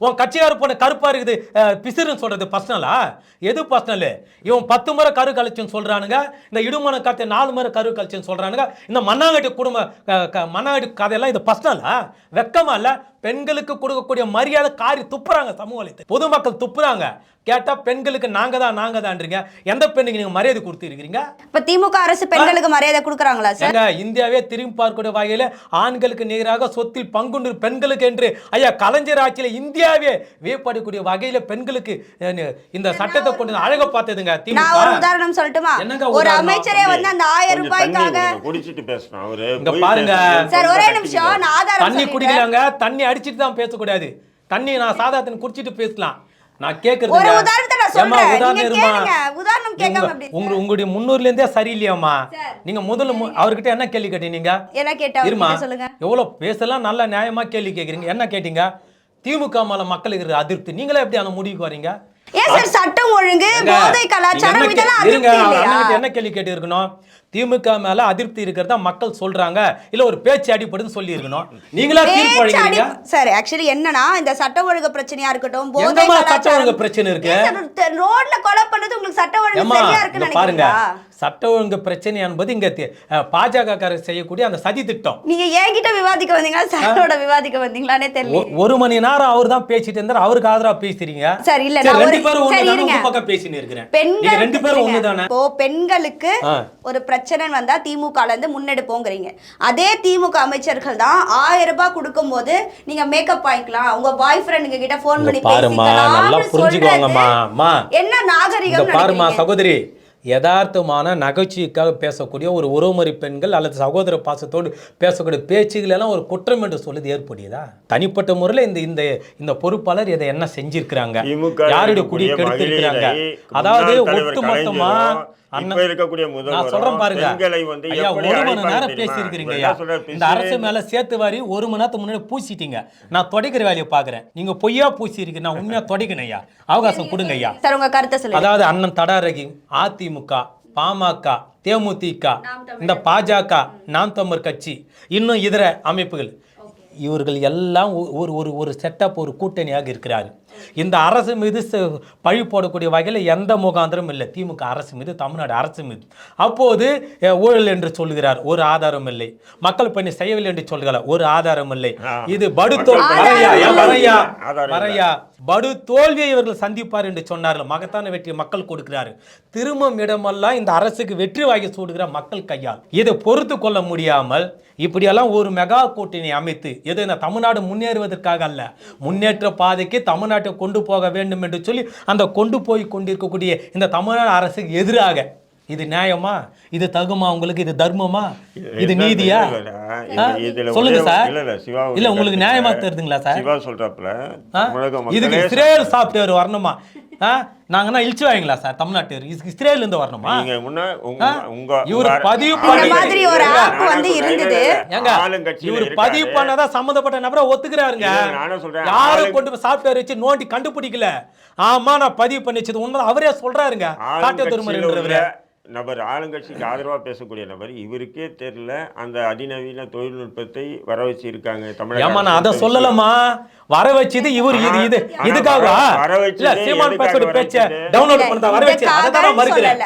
[SPEAKER 3] உன் கட்சியார் பொண்ணு கருப்பா இருக்குது பிசுறுன்னு சொல்கிறது பர்சனலா எது பர்சனலு இவன் பத்து முறை கரு கழிச்சுன்னு சொல்கிறானுங்க இந்த இடுமான கத்தை நாலு முறை கரு கழிச்சுன்னு சொல்கிறானுங்க இந்த மண்ணாங்கட்டி குடும்ப க- மண்ணாங்கட்டி கதையெல்லாம் இது பர்சனலா வெக்கமா இல்லை? பெண்களுக்கு கொடுக்கக்கூடிய மரியாதை காரி துப்புறாங்க சமூக பொதுமக்கள் துப்புறாங்க. கேட்டா பெண்களுக்கு நாங்க தான் நாங்க தான்றீங்க. எந்த பெண்ணுக்கு நீங்க மரியாதை கொடுத்து இருக்கிறீங்க
[SPEAKER 1] இப்ப திமுக அரசு பெண்களுக்கு மரியாதை கொடுக்குறாங்களா சார்
[SPEAKER 3] இந்தியாவே திரும்பி பார்க்கக்கூடிய வகையில ஆண்களுக்கு நிகராக சொத்தில் பங்குண்டு பெண்களுக்கு என்று ஐயா கலைஞர் ஆட்சியில இந்தியாவே வியப்படக்கூடிய வகையில பெண்களுக்கு இந்த சட்டத்தை கொண்டு அழக பார்த்ததுங்க
[SPEAKER 1] நான் ஒரு
[SPEAKER 3] திமுக
[SPEAKER 1] உதாரணம் சொல்லட்டுமா? ஒரு? அமைச்சரே வந்து அந்த ஆயிரம் ரூபாய்க்காக
[SPEAKER 2] குடிச்சிட்டு பேசணும். அவரு
[SPEAKER 3] இங்க பாருங்க.
[SPEAKER 1] சார் ஒரே நிமிஷம். நான் ஆதாரம்
[SPEAKER 3] தண்ணி. குடிக்கலாங்க. தண்ணி அடிச்சிட்டு தான் பேசக்கூடாது. தண்ணி நான் சாதாரண குடிச்சிட்டு பேசலாம். நான்
[SPEAKER 1] ஒரு
[SPEAKER 3] கேக்குறது
[SPEAKER 1] உதாரணத்தை நான் சொல்றேன். நீங்க கேளுங்க. உதாரணம் கேட்காம எப்படி
[SPEAKER 3] உங்க உங்களுடைய முன்னூர்ல இருந்தே சரியில்லையாம்மா?
[SPEAKER 1] சார்.
[SPEAKER 3] நீங்க முதல்ல அவர்கிட்ட என்ன கேள்வி கேட்டீங்க
[SPEAKER 1] என்ன கேட்டா
[SPEAKER 3] இருமா
[SPEAKER 1] சொல்லுங்க.
[SPEAKER 3] எவ்வளவு பேசலாம் நல்ல நியாயமா கேள்வி கேக்குறீங்க. என்ன கேட்டீங்க? திமுக மேல மக்களுக்கு இருக்கிற அதிருப்தி. நீங்களே எப்படி அந்த முடிவுக்கு வரீங்க?
[SPEAKER 1] ஏன் சார் சட்டம் ஒழுங்கு போதை கலாச்சாரம் இதெல்லாம் அதிருப்தி இல்லையா?
[SPEAKER 3] என்ன கேள்வி கேட்டு இருக்கணும் திமுக மேல அதிருப்தி இருக்கிறதா மக்கள் சொல்றாங்க? இல்ல ஒரு பேச்சு அடிப்படுன்னு சொல்லி இருக்கணும் நீங்களா தீர்ப்பு வழங்குறீங்க
[SPEAKER 1] சார் ஆக்சுவலி என்னன்னா இந்த சட்ட ஒழுங்கு பிரச்சனையா இருக்கட்டும் போதை
[SPEAKER 3] சட்ட ஒழுங்கு பிரச்சனை இருக்கு?
[SPEAKER 1] ரோட்ல கொலை பண்றது உங்களுக்கு சட்ட ஒழுங்கு சரியா
[SPEAKER 3] இங்க பாருங்க. சட்ட ஒழுங்கு பிரச்சனை என்பது இங்க பாஜக காரர் செய்யக்கூடிய அந்த சதி திட்டம்.
[SPEAKER 1] நீங்க என்கிட்ட விவாதிக்க வந்தீங்களா? சாரோட விவாதிக்க வந்தீங்களானே தெரியல.
[SPEAKER 3] ஒரு மணி நேரம் அவர் தான் பேசிட்டு இருந்தார் அவருக்கு ஆதரவா பேசுறீங்க?
[SPEAKER 1] சார், இல்ல, நான்
[SPEAKER 3] ரெண்டு பேரும். உங்க பக்கம் பேசின்னு இருக்கிறேன்.
[SPEAKER 1] பெண்கள்
[SPEAKER 3] ரெண்டு பேரும். ஒண்ணுதானே?
[SPEAKER 1] இப்போ பெண்களுக்கு. ஒரு பிரச்சனை வந்தா திமுக ல இருந்து முன்னெடுப்போங்கிறீங்க. அதே திமுக அமைச்சர்கள் தான் ஆயிரம் ரூபாய் கொடுக்கும்போது நீங்க மேக்கப் வாங்கிக்கலாம். உங்க பாய் ஃப்ரெண்டுங்க கிட்ட ஃபோன்
[SPEAKER 3] இங்க
[SPEAKER 1] பண்ணி
[SPEAKER 3] அம்மா
[SPEAKER 1] என்ன நாகரிகம்
[SPEAKER 3] பாருமா? சகோதரி யதார்த்தமான நகைச்சுவைக்காக பேசக்கூடிய ஒரு உறவுமுறை பெண்கள் அல்லது சகோதர பாசத்தோடு பேசக்கூடிய பேச்சுகள் எல்லாம் ஒரு குற்றம் என்று சொல்லுது ஏற்படுதா தனிப்பட்ட முறையில் இந்த இந்த இந்த பொறுப்பாளர் இதை என்ன செஞ்சிருக்கிறாங்க? யாருடைய குடி கெடுத்திருக்கிறாங்க? அதாவது
[SPEAKER 2] முன்னாள் இப்ப இருக்கக்கூடிய
[SPEAKER 3] நான்
[SPEAKER 2] முதல்வரும்
[SPEAKER 3] சொல்றேன் பாருங்க.
[SPEAKER 2] பெண்களை வந்து
[SPEAKER 3] ஒரு மணி நேரம்? பேசியிருக்கிறீங்க ஐயா. இந்த அரசு மேல சேர்த்து வாரி ஒரு மணி நேரத்துக்கு முன்னாடி பூசிட்டீங்க. நான் தொடைக்கிற வேலையை பாக்குறேன் நீங்க பொய்யா பூசி இருக்கு நான் உண்மையா தொடைக்கணும் ஐயா. அவகாசம் கொடுங்க ஐயா.
[SPEAKER 1] சார் உங்க கருத்தை சொல்லுங்க.
[SPEAKER 3] அதாவது அண்ணன் தடாரகி அதிமுக பாமக தேமுதிக இந்த பாஜக நாம் தமிழர் கட்சி இன்னும் இதர அமைப்புகள். இவர்கள் எல்லாம் ஒ- ஒரு ஒரு ஒரு செட்டப் ஒரு கூட்டணியாக இருக்கிறார்கள். இந்த அரசு மீது பழி போடக்கூடிய வகையில் எந்த முகாந்திரமும் இல்லை. திமுக அரசு மீது தமிழ்நாடு அரசு மீது. அப்போது ஊழல் என்று சொல்கிறார் ஒரு ஆதாரம் இல்லை. மக்கள் பணி செய்யவில்லை என்று சொல்கிறார் ஒரு ஆதாரம் இல்லை. இது படுத்தோல்
[SPEAKER 2] மக்கள்
[SPEAKER 3] வரையா
[SPEAKER 2] பணி
[SPEAKER 3] ஏன் வரையா?
[SPEAKER 2] ஆதாரம் இல்லை.
[SPEAKER 3] வரையா? படு தோல்வியை இவர்கள் சந்திப்பார் என்று சொன்னார்கள். மகத்தான வெற்றி மக்கள் கொடுக்கிறார் திரும்பும் இடமெல்லாம் இந்த அரசுக்கு வெற்றி வாங்கி சூடுகிற மக்கள் கையால். இதை பொறுத்து கொள்ள முடியாமல் இப்படியெல்லாம் ஒரு மெகா கூட்டணி அமைத்து எது இந்த தமிழ்நாடு முன்னேறுவதற்காக அல்ல முன்னேற்ற பாதைக்கு தமிழ்நாட்டை கொண்டு போக வேண்டும் என்று சொல்லி அந்த கொண்டு போய் கொண்டிருக்கக்கூடிய இந்த தமிழ்நாடு அரசுக்கு எதிராக இது நியாயமா? இது தகுமா உங்களுக்கு? இது தர்மமா? இது நீதியா? சொல்லுங்க சார்.
[SPEAKER 2] இல்ல,
[SPEAKER 3] உங்களுக்கு நியாயமா. தெரியுதுங்களா சார்? இதுக்கு இஸ்ரேல் சாஃப்ட்வேர் வரணுமா? நாங்கன்னா இழிச்சு வாங்களா சார் தமிழ்நாட்டு இஸ்ரேல் இருந்து வரணுமா
[SPEAKER 2] நீங்க முன்ன உங்க
[SPEAKER 3] ஆ?
[SPEAKER 2] உங்க
[SPEAKER 3] இவர் பதிவு
[SPEAKER 1] மாதிரி ஒரு
[SPEAKER 2] நானும்
[SPEAKER 1] வந்து. இருந்தது.
[SPEAKER 3] இவர். பதிவு பண்ணாதான் சம்பந்தப்பட்ட நபரை ஒத்துக்கிறாருங்க. யாரும் கொண்டு போய் சாஃப்ட்வேர் வச்சு நோண்டி கண்டுபிடிக்கல ஆமா நான் பதிவு பண்ணி வச்சது உண்மை அவரே சொல்றாருங்க காட்டு
[SPEAKER 2] உள்ள நபர் ஆளுங்கட்சிக்கு ஆதரவா பேசக்கூடிய நபர் இவருக்கே தெரியல அந்த அதிநவீன தொழில்நுட்பத்தை வர வச்சிருக்காங்க தமிழக
[SPEAKER 3] ஏமா நான் அதை. சொல்லலமா வர வச்சது இவர் இது இது இதுக்காக
[SPEAKER 2] வர-
[SPEAKER 3] இல்ல சீமான் பேசுற
[SPEAKER 2] வர
[SPEAKER 3] பேச்ச
[SPEAKER 2] வச்சது?
[SPEAKER 3] டவுன்லோட்
[SPEAKER 1] இல்ல,
[SPEAKER 3] பண்ணதா வர வச்சு அதை தான் மறுக்கிறேன்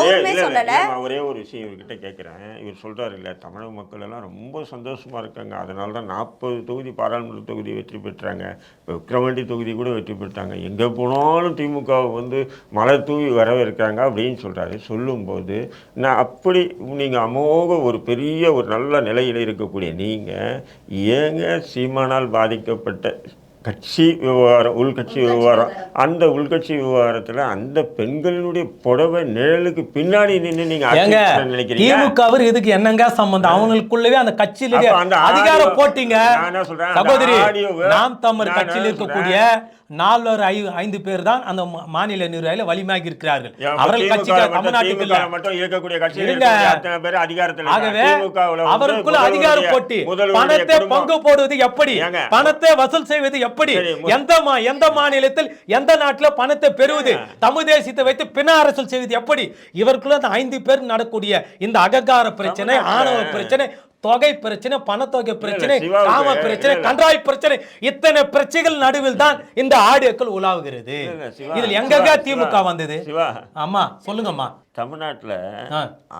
[SPEAKER 2] ஒரே- ஒரே ஒரு விஷயம் இவர்கிட்ட கேட்குறேன் இவர் சொல்றாரு இல்ல தமிழக மக்கள் எல்லாம் ரொம்ப சந்தோஷமா இருக்காங்க. அதனால தான் நாற்பது தொகுதி பாராளுமன்ற தொகுதி வெற்றி பெற்றாங்க. விக்ரவாண்டி தொகுதி கூட வெற்றி பெற்றாங்க. எங்க போனாலும் திமுக வந்து மலை தூவி வரவேற்கிறாங்க அப்படின்னு சொல்றாரு. சொல்றாரு சொல்லும்போது நான் அப்படி நீங்க அமோக ஒரு பெரிய ஒரு நல்ல நிலையில் இருக்கக்கூடிய நீங்க ஏங்க சீமானால் பாதிக்கப்பட்ட கட்சி விவகாரம் உள்கட்சி விவகாரம். அந்த உள்கட்சி விவகாரத்துல அந்த பெண்களினுடைய புடவை நிழலுக்கு பின்னாடி நின்று நீங்க நினைக்கிறீங்க?
[SPEAKER 3] திமுக அவர் இதுக்கு என்னங்க சம்பந்தம்? அவங்களுக்குள்ளவே அந்த
[SPEAKER 2] அந்த
[SPEAKER 3] அதிகாரம் போட்டீங்க.
[SPEAKER 2] நான் என்ன சொல்றேன், அந்த
[SPEAKER 3] சகோதரி நாம் தமிழர்
[SPEAKER 2] நான்
[SPEAKER 3] கட்சியில் இருக்கக்கூடிய நால்வர் ஐ ஐந்து பேர் தான் அந்த மா- மாநில நிர்வாகிகள் வலிமையாகி இருக்கிறார்கள். அவர்கள்
[SPEAKER 2] திமுக
[SPEAKER 3] கட்சிக்கு
[SPEAKER 2] மட்டும்
[SPEAKER 3] தமிழ்நாட்டுக்கு
[SPEAKER 2] மட்டும் இருக்கக்கூடிய கட்சியில் அத்தனை பேர் அதிகாரத்தில்
[SPEAKER 3] ஆகவே அவருக்குள்ள அதிகாரம் போட்டி. பணத்தை. பங்கு போடுவது எப்படி? பணத்தை வசூல் செய்வது எப்படி
[SPEAKER 2] மு-
[SPEAKER 3] எந்த மா- எந்த மாநிலத்தில் எந்த நாட்டுல பணத்தை பெறுவது? தமிழ் தேசியத்தை வைத்து பிண அரசியல் செய்வது எப்படி? இவருக்குள்ள அந்த ஐந்து பேர் நடக்கூடிய இந்த அகங்கார பிரச்சனை ஆணவ பிரச்சனை தொகை பிரச்சனை பணத்தொகை பிரச்சனை காம பிரச்சனை. கன்றாய் பிரச்சனை இத்தனை பிரச்சனைகள் நடுவில் தான் இந்த ஆடியோக்கள் உலாவுகிறது. இதில் எங்கெங்க திமுக. வந்தது? ஆமா சொல்லுங்கம்மா.
[SPEAKER 2] தமிழ்நாட்டுல.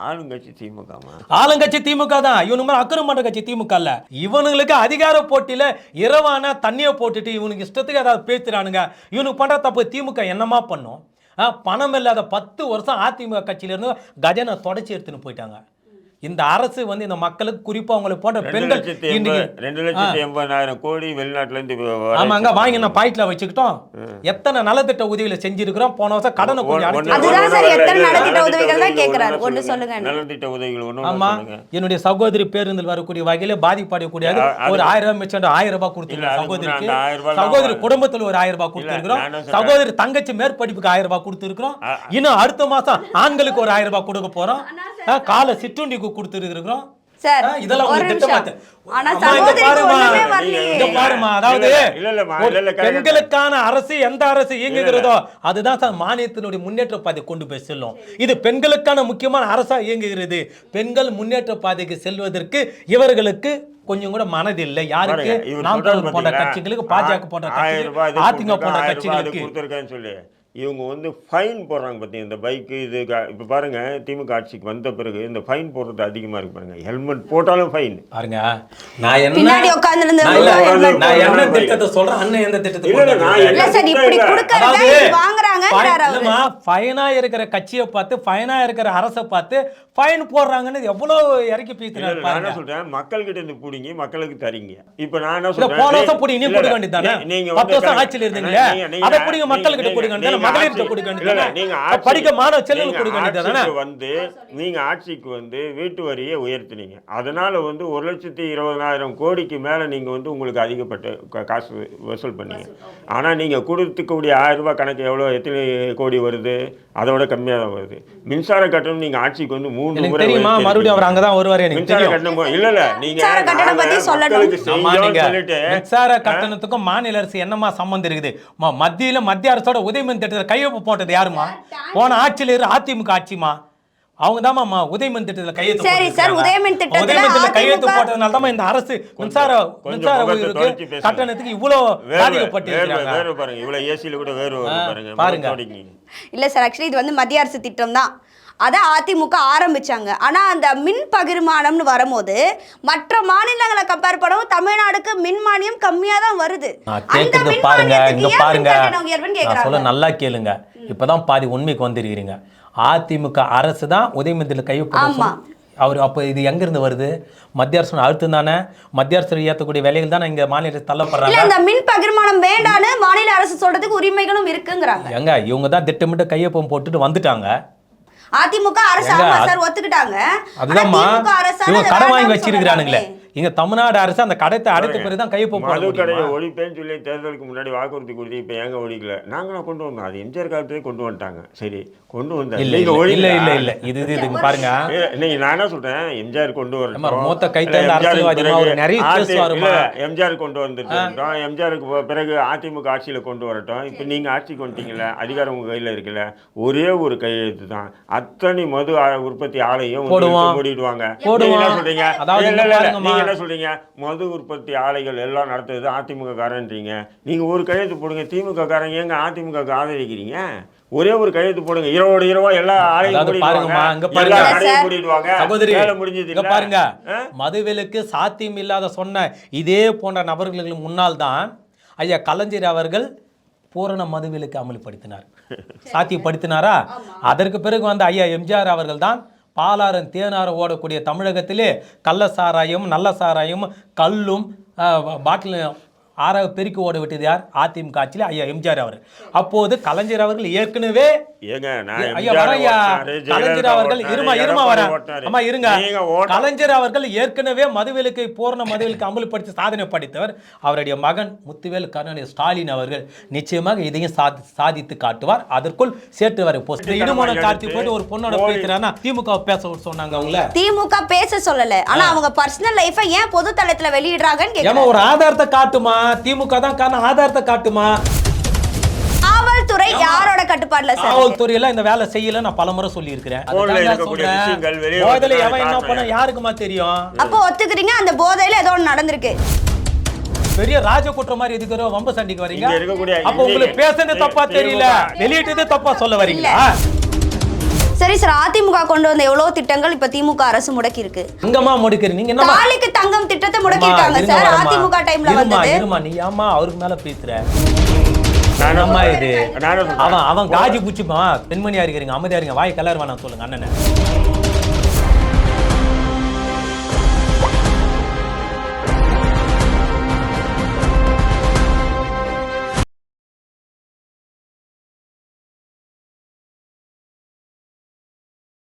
[SPEAKER 2] ஆளுங்கட்சி திமுகமா
[SPEAKER 3] ஆளுங்கட்சி திமுக தான். இவனுக்கு மேல அக்கிரமன்ற கட்சி திமுக இல்ல. இவனுங்களுக்கு அதிகார போட்டியில இரவான தண்ணியை போட்டுட்டு இவனுக்கு இஷ்டத்துக்கு ஏதாவது பேசுறானுங்க. இவனுக்கு பண்ற தப்பு திமுக என்னமா பண்ணும்? பணம் இல்லாத பத்து வருஷம் அதிமுக கட்சியில இருந்து கஜனை தொடச்சி எடுத்துன்னு போயிட்டாங்க. இந்த அரசு வந்து இந்த மக்களுக்கு குறிப்பா அவங்களை போன்ற பெண்கள்
[SPEAKER 2] ரெண்டு லட்சத்தி எண்பதாயிரம் கோடி வெளிநாட்டுல இருந்து வர
[SPEAKER 3] ஆமாங்க வாங்கி நான் பாயிண்ட்ல வச்சுக்கிட்டோம். எத்தனை நலத்திட்ட உதவிகளை செஞ்சிருக்கிறோம்? போன வருஷம் கடனை
[SPEAKER 1] நலத்திட்ட உதவிகள் தான்
[SPEAKER 2] உதவிகள்
[SPEAKER 1] கேட்கிறாரு.
[SPEAKER 2] ஒண்ணு
[SPEAKER 1] ஒண்ணு சொல்லுங்க.
[SPEAKER 2] நலத்திட்ட உதவிகள் ஒண்ணு
[SPEAKER 3] ஆமா
[SPEAKER 2] சொல்லுங்க.
[SPEAKER 3] என்னுடைய சகோதரி பேருந்தில் வரக்கூடிய வகையில பாதிப்படையக்கூடிய ஒரு ஆயிரம் ரூபாய் மிச்சம் ஆயிரம் ரூபாய் கொடுத்துருக்கோம் சகோதரிக்கு சகோதரி குடும்பத்துல ஒரு ஆயிரம் ரூபாய் கொடுத்துருக்கிறோம்? சகோதரி தங்கச்சி மேற்படிப்புக்கு ஆயிரம் ரூபாய் கொடுத்துருக்கிறோம். இன்னும் அடுத்த மாசம் ஆண்களுக்கு ஒரு ஆயிரம் ரூபாய் கொடுக்க போறோம். காலை சிற்றுண்டிக்கு கொடுத்துருக்கிறோம்.
[SPEAKER 1] சார்
[SPEAKER 3] இதெல்லாம்
[SPEAKER 1] ஒரு
[SPEAKER 3] திட்டமாத்து. பெண்களுக்கான அரசு எந்த அரசு இயங்குகிறதோ அதுதான் சார் மாநிலத்தினுடைய முன்னேற்ற பாதை கொண்டு போய் செல்லும். இது பெண்களுக்கான முக்கியமான அரசா இயங்குகிறது. பெண்கள் முன்னேற்ற பாதைக்கு செல்வதற்கு இவர்களுக்கு கொஞ்சம் கூட மனதில்லை. யாருக்கு? நாம் போன்ற? கட்சிகளுக்கு பாஜக போன்ற கட்சிகளுக்கு அதிமுக போன்ற கட்சிகளுக்கு
[SPEAKER 2] இவங்க வந்து ஃபைன் போடுறாங்க பார்த்தீங்க இந்த பைக்கு இது இப்ப பாருங்க திமுக ஆட்சிக்கு வந்த பிறகு இந்த ஃபைன் போடுறது அதிகமா இருக்கு பாருங்க. ஹெல்மெட் போட்டாலும் ஃபைன்
[SPEAKER 3] பாருங்க நான் என்ன நான் என்ன. திட்டத்தை சொல்றேன்? அண்ணன் எந்த திட்டத்தை
[SPEAKER 2] நான்
[SPEAKER 3] இல்லம்மா, ஃபைனா இருக்கிற கட்சியை பார்த்து ஃபைனா இருக்கிற அரசை பார்த்து ஃபைன் போடுறாங்கன்னு எவ்வளவு இறக்கி
[SPEAKER 2] இல்ல, நான் என்ன சொல்றேன்? மக்கள் கிட்ட இருந்து புடிங்கி மக்களுக்கு தரீங்க. இப்ப நான் என்ன சொல்றேன்?
[SPEAKER 3] போன வருஷம் புடி, நீ கொடுக்க?
[SPEAKER 2] நீ- நீங்க
[SPEAKER 3] பத்து
[SPEAKER 2] வந்து
[SPEAKER 3] வருஷம்
[SPEAKER 2] கரெக்ட்.
[SPEAKER 3] ஆட்சியில்
[SPEAKER 2] நீங்க-
[SPEAKER 3] அதை புடிங்க, கொடுக்க வேண்டியதுதானே?
[SPEAKER 2] நீங்க
[SPEAKER 3] மகளிர்கிட்ட கொடுக்க?
[SPEAKER 2] நீங்க
[SPEAKER 3] படிக்க மாணவ கொடுக்க
[SPEAKER 2] வந்து நீங்க ஆட்சிக்கு வந்து வீட்டு வரியை உயர்த்தினீங்க. அதனால வந்து ஒரு லட்சத்தி இருபதாயிரம் கோடிக்கு மேல நீங்க வந்து உங்களுக்கு அதிகப்பட்ட காசு வசூல் பண்ணீங்க. ஆனா நீங்க கொடுத்துக்கூடிய ஆயிரம் ரூபாய் கணக்கு எவ்வளவு எத்தனை கோடி வருது? அதோட கம்மியா தான் வருது. மின்சார கட்டணம் நீங்க ஆட்சிக்கு வந்து
[SPEAKER 3] எனக்கு
[SPEAKER 2] முறை
[SPEAKER 3] மறுபடியும் அவர். அங்கதான் வருவாரு எனக்கு
[SPEAKER 2] மின்சார கட்டணம் இல்ல இல்ல நீங்க
[SPEAKER 1] மின்சார
[SPEAKER 3] கட்டணத்துக்கும் மாநில அரசு என்னமா சம்பந்தம் இருக்குது? மத்தியில மத்திய அரசோட உதயமின் திட்டத்தில் கையொப்பு போட்டது யாருமா போன ஆட்சியில இரு அதிமுக ஆட்சிமா அவங்க தான்மா உதயமின் திட்டத்தில் கையெழுத்து
[SPEAKER 1] சரி, சார். உதயமின் திட்டத்துல
[SPEAKER 3] உதயமின் திட்டத்துல கையெழுத்து போட்டதுனால தான் இந்த அரசு மின்சார மின்சார
[SPEAKER 2] பேசுங்க.
[SPEAKER 3] கட்டணத்துக்கு இவ்வளவு
[SPEAKER 2] வேர்வை,
[SPEAKER 3] பாதிக்கப்பட்டு
[SPEAKER 2] வேர்வை,
[SPEAKER 3] இருக்கிறாங்க
[SPEAKER 2] வேர்வை பாருங்க. இவ்வளவு ஏசியில கூட வேறு பாருங்க.
[SPEAKER 3] பாருங்க.
[SPEAKER 1] இல்ல சார் ஆக்சுவலி இது வந்து மத்திய அரசு திட்டம் தான் அதை அதிமுக ஆரம்பிச்சாங்க. ஆனா அந்த மின் பகிர்மானம்னு வரும்போது மற்ற மாநிலங்களை கம்பேர் பண்ணவும் தமிழ்நாடுக்கு மின் மானியம் கம்மியா தான் வருது.
[SPEAKER 3] கேட்கறது பாருங்க இங்க பாருங்க. சொல்ல நல்லா கேளுங்க. இப்பதான் பாதி உண்மைக்கு வந்திருக்கிறீங்க. அதிமுக அரசு தான் உதயமிந்தில் கையொப்பம். அவர் அப்போ இது எங்க இருந்து வருது? மத்திய அரசு அழுத்தம் தானே? மத்திய அரசு ஏற்றக்கூடிய வேலைகள் தானே இங்க மாநிலத்தில்
[SPEAKER 1] இல்ல
[SPEAKER 3] தள்ளப்படுறாங்க
[SPEAKER 1] அந்த மின் பகிர்மானம் வேண்டான்னு மாநில அரசு சொல்றதுக்கு உரிமைகளும் இருக்குங்கிறாங்க.
[SPEAKER 3] எங்க இவங்க தான் திட்டமிட்டு கையொப்பம் போட்டுட்டு வந்துட்டாங்க.
[SPEAKER 1] அதிமுக அரசு ஆமா சார் ஒத்துக்கிட்டாங்க.
[SPEAKER 3] அதுதான்மா
[SPEAKER 1] ஆனா திமுக அரசால
[SPEAKER 3] இவங்க
[SPEAKER 1] அதை
[SPEAKER 3] கடன் வாங்கி வச்சிருக்கிறானுங்களே. இங்க தமிழ்நாடு அரசு அந்த கடத்தை அடைத்த பிறகு தான் கையொப்பம் போட
[SPEAKER 2] மது கடையை? ஒழிப்பேன்னு சொல்லி தேர்தலுக்கு முன்னாடி வாக்குறுதி கொடுத்து இப்ப ஏங்க ஒழிக்கல? நாங்களும் கொண்டு வந்தோம். அது எம்ஜிஆர் காலத்திலே கொண்டு வந்துட்டாங்க. சரி கொண்டு வந்தா
[SPEAKER 3] இல்ல இல்ல இல்ல. இல்ல இது இது இதுங்க பாருங்க.
[SPEAKER 2] நீங்க நான் என்ன சொல்றேன்? எம்ஜிஆர் கொண்டு வரட்டும்.
[SPEAKER 3] ஏம்மா, மூத்த கை
[SPEAKER 2] இல்ல,
[SPEAKER 3] தேர்ந்த
[SPEAKER 2] எம்ஜிஆருக்கு
[SPEAKER 3] அரசியல்வாதிமா,
[SPEAKER 2] பிறகு
[SPEAKER 3] ஒரு நிறைய
[SPEAKER 2] எம்ஜிஆர் கொண்டு வந்துட்டு எம்ஜிஆருக்கு பிறகு அதிமுக ஆட்சியில கொண்டு வரட்டும். இப்ப நீங்க ஆட்சிக்கு வந்துட்டீங்கல்ல அதிகாரம் உங்க கையில இருக்குல்ல ஒரே ஒரு கையெழுத்து தான் அத்தனை மது உற்பத்தி ஆலையும் மூடிடுவாங்க என்ன சொல்றீங்க? என்ன சொல்றீங்க? மது உற்பத்தி ஆலைகள் எல்லாம் நடத்துறது அதிமுக காரன்றீங்க நீங்க ஒரு கையெழுத்து போடுங்க திமுக காரங்க ஏங்க அதிமுக ஆதரிக்கிறீங்க? ஒரே ஒரு கையெழுத்து போடுங்க இரவோட இரவா எல்லா ஆலையும்
[SPEAKER 3] பாருங்க. மதுவிலக்கு சாத்தியம் இல்லாத சொன்ன இதே போன்ற நபர்களுக்கு முன்னால் தான் ஐயா கலைஞர் அவர்கள் பூரண மதுவிலக்கு அமல்படுத்தினார். (laughs) சாத்தியப்படுத்தினாரா? அதற்கு பிறகு வந்த ஐயா எம்ஜிஆர் அவர்கள் தான் பாலாறும் தேனாறும் ஓடக்கூடிய தமிழகத்திலே கள்ள சாராயம் நல்ல சாராயம் கல்லும் பாட்டில் ஆறாக பெருக்கி ஓட விட்டது யார்? அதிமுக ஆட்சியில் ஐயா எம்ஜிஆர் அவர் அப்போது கலைஞர் அவர்கள் ஏற்கனவே ஐயா வரையா கலைஞர் அவர்கள் இருமா இருமா. அம்மா இருங்க. கலைஞர் அவர்கள் ஏற்கனவே மதுவிலக்கை பூரண மதுவிலக்கு அமல்படுத்தி சாதனை படைத்தவர். அவருடைய மகன் முத்துவேல் கருணாநிதி ஸ்டாலின் அவர்கள் நிச்சயமாக இதையும் சாதி சாதித்து காட்டுவார். அதற்குள் சேட்டு வரை போஸ்ட். இடுமோன கார்த்தி போயிட்டு ஒரு பொண்ணோட பேசுறானா? திமுக பேச சொன்னாங்க அவங்கள.
[SPEAKER 1] திமுக பேச சொல்லல. ஆனா அவங்க பர்சனல் லைஃபை ஏன் பொது தளத்துல வெளியிடுறாங்கன்னு
[SPEAKER 3] ஒரு ஆதாரத்தை காட்டுமா? திமுக தான் காரணம் ஆதாரத்தை காட்டுமா?
[SPEAKER 1] காவல்துறை யாரோட கட்டுப்பாடுல சார்?
[SPEAKER 3] காவல்துறையில இந்த வேலை செய்யல நான் பலமுறை.
[SPEAKER 2] விஷயங்கள் வெளியே
[SPEAKER 3] போதையில எவன் என்ன பண்ண
[SPEAKER 2] யாரு?
[SPEAKER 3] யாருக்குமா தெரியும்?
[SPEAKER 1] அப்போ ஒத்துக்கிறீங்க அந்த போதையில ஏதோ ஒண்ணு நடந்திருக்கு.
[SPEAKER 3] பெரிய ராஜ குற்றம் மாதிரி எதுக்கு வம்ப சண்டைக்கு வரீங்க? அப்ப உங்களுக்கு பேசுறது தப்பா தெரியல வெளியிட்டது தப்பா சொல்ல வரீங்களா?
[SPEAKER 1] சரி சார் அதிமுக கொண்டு வந்த எவ்வளவு திட்டங்கள் இப்ப திமுக அரசு முடக்கி இருக்கு
[SPEAKER 3] அங்கம்மா முடுக்கிறீங்க நீங்க என்னம்மா?
[SPEAKER 1] தாலிக்கு தங்கம் திட்டத்தை முடக்கிட்டாங்க
[SPEAKER 3] இருங்க
[SPEAKER 1] சார். அதிமுக டைம்ல வந்தது.
[SPEAKER 3] இருமா. நீ ஏம்மா அவருக்கு மேல பேசுற?
[SPEAKER 2] நானும்
[SPEAKER 3] அம்மா இது? அவன் அவன் காஜி பூச்சிப்பான் பெண்மணியா இருக்கிறீங்க அமைதியா இருங்க. வாய் கலர் வேணாம் சொல்லுங்க அண்ணனை.